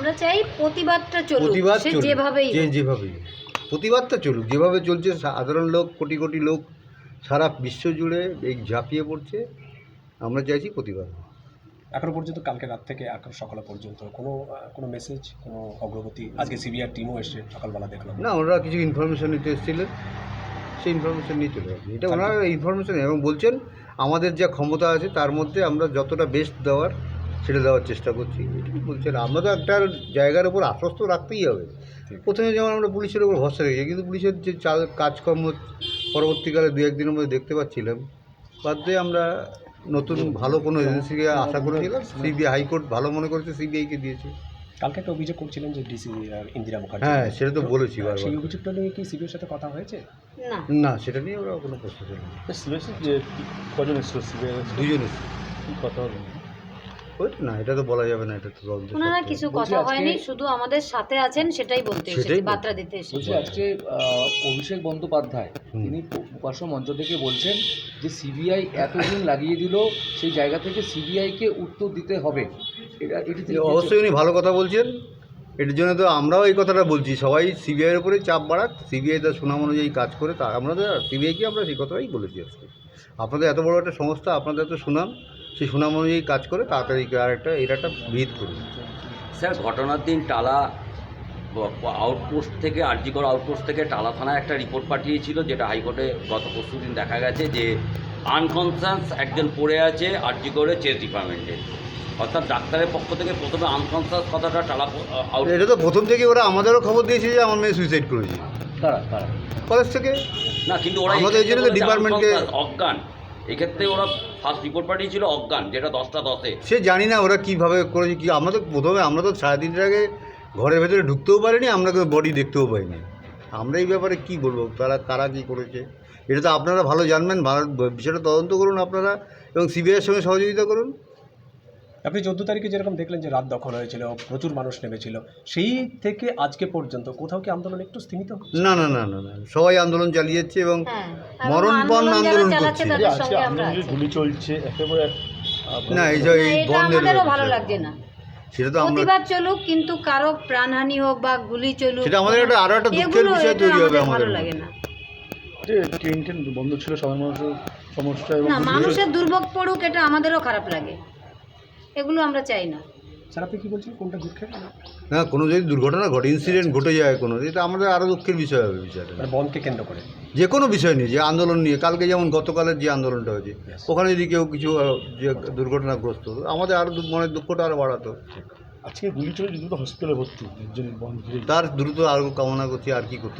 আমরা চাই প্রতিবাদটা চলুক প্রতিবাদ সে চলুক যেভাবেই যে হোক। যেভাবেই প্রতিবাদটা চলুক যেভাবে চলছে সাধারণ লোক কোটি কোটি লোক সারা বিশ্ব জুড়ে এই ঝাঁপিয়ে পড়ছে আমরা চাইছি প্রতিবাদ এখনও পর্যন্ত কালকে রাত থেকে এখন সকালে পর্যন্ত কোনো আহ, কোনো মেসেজ কোনো অগ্রগতি? আজকে সিবিআর টিমও এসছে সকালবেলা দেখলাম না ওনারা কিছু ইনফরমেশন নিতে এসেছিলেন। সেই ইনফরমেশন নিয়ে চলে গেছে। এটা ওনারা ইনফরমেশন এবং বলছেন আমাদের যা ক্ষমতা আছে তার মধ্যে আমরা যতটা বেস্ট দেওয়ার সেটা দেওয়ার চেষ্টা করছি। এটুকু বলছেন আমরা তো একটা জায়গার উপর আশ্বস্ত রাখতেই হবে। প্রথমে যেমন আমরা পুলিশের উপর ভরসা রেখেছি কিন্তু পুলিশের যে চাল কাজকর্ম পরবর্তীকালে দু একদিনের মধ্যে দেখতে পাচ্ছিলাম। বাদ দিয়ে আমরা নতুন ভালো কোনো এজেন্সিকে আশা করেছিলাম সিবিআই হাইকোর্ট ভালো মনে করেছে সিবিআইকে দিয়েছে। কালকে একটা অভিযোগ করছিলেন যে ডিসি ইন্দিরা মুখার্জি। হ্যাঁ সেটা তো বলেছি বারবার। সেই অভিযোগটা নিয়ে কি সিবিআর সাথে কথা হয়েছে? না। না সেটা নিয়ে ওরা কোনো প্রশ্ন ছিল না যে কজন এসেছিল? সিবিএস দুজনে কি কথা হলো? না এটা তো বলা যাবে না এটা তো তদন্ত ওনারা কিছু কথা হয়নি শুধু আমাদের সাথে আছেন সেটাই বলতে এসেছি বার্তা দিতে এসেছি। আজকে অভিষেক বন্দ্যোপাধ্যায়। তিনি প্রকাশ্য মঞ্চ থেকে বলছেন যে সিবিআই এতদিন লাগিয়ে দিল সেই জায়গা থেকে সিবিআইকে উত্তর দিতে হবে। এটা এটি অবশ্যই উনি ভালো কথা বলছেন। এটার জন্য তো আমরাও এই কথাটা বলছি সবাই সিবিআইয়ের উপরে চাপ বাড়াক সিবিআই তার সুনাম অনুযায়ী কাজ করে তা আমরা তো সিবিআইকে আমরা সেই কথাটাই বলেছি আজকে। আপনাদের এত বড় একটা সংস্থা আপনাদের এত সুনাম সেই সুনাম অনুযায়ী কাজ করে তাড়াতাড়ি আর একটা এর একটা ভিত করুন স্যার ঘটনার দিন টালা আউটপোস্ট থেকে আরজিকর আউটপোস্ট থেকে টালা থানায় একটা রিপোর্ট পাঠিয়েছিল যেটা হাইকোর্টে গত পরশু দিন দেখা গেছে যে আনকনসাস একজন পড়ে আছে আরজিকরের চেস ডিপার্টমেন্টে অর্থাৎ ডাক্তারের পক্ষ থেকে প্রথমে আনকনসাস কথাটা টালা আউট এটা তো প্রথম থেকে ওরা আমাদেরও খবর দিয়েছে যে আমার মেয়ে সুইসাইড করেছে। কারা কারা কলেজ থেকে? না কিন্তু ওরা আমাদের ডিপার্টমেন্টকে- অজ্ঞান। এক্ষেত্রে ওরা ফার্স্ট রিপোর্ট পাঠিয়েছিল অজ্ঞান, যেটা দশটা দশে। সে জানি না ওরা কীভাবে করেছে, কি আমরা তো প্রথমে আমরা তো সাড়ে তিনটার আগে ঘরের ভেতরে ঢুকতেও পারিনি, আমরা বডি দেখতেও পাইনি। আমরা এই ব্যাপারে কি বলব? তারা কারা কী করেছে? এটা তো আপনারা ভালো জানবেন, ভালো বিষয়টা তদন্ত করুন আপনারা এবং সিবিআইয়ের সঙ্গে সহযোগিতা করুন। আপনি চোদ্দ তারিখে যেরকম দেখলেন যে রাত দখল হয়েছিল প্রচুর মানুষ নেমেছিল সেই থেকে আজকে পর্যন্ত কোথাও কি আন্দোলন একটু স্থিমিত না না না না না সবাই আন্দোলন চালিয়ে যাচ্ছে এবং হ্যাঁ মরণপণ আন্দোলন করছে। আমরা আন্দোলন। গুলি চলছে একেবারে না এই যে এই বন্ধের ভালো লাগছে না। সেটা তো প্রতিবাদ চলুক কিন্তু কারও প্রাণহানি হোক বা গুলি চলুক সেটা আমাদের একটা আরও একটা দুঃখের বিষয় তৈরি হবে আমাদের আমাদের ভালো লাগে না। যে ট্রেন ট্রেন বন্ধ ছিল সাধারণ মানুষের সমস্যা এবং না মানুষের দুর্ভোগ পড়ুক এটা আমাদেরও খারাপ লাগে। এগুলো আমরা চাই না। স্যার আপনি কি বলছেন? কোনটা দুঃখের? না কোনো যদি দুর্ঘটনা ঘটে ইনসিডেন্ট ঘটে যায় কোনো এটা আমাদের আরও দুঃখের বিষয় হবে বিষয়টা। মানে বনকে কেন্দ্র করে? যে কোনো বিষয় নিয়ে যে আন্দোলন নিয়ে কালকে যেমন গতকালের যে আন্দোলনটা হয়েছে ওখানে যদি কেউ কিছু যে দুর্ঘটনাগ্রস্ত হতো, আমাদের আরও মনের দুঃখটা আরও বাড়াতো। আজকে গুলি চলে দ্রুত হসপিটালে ভর্তি তার দ্রুত আরও কামনা করছি আর কি করতে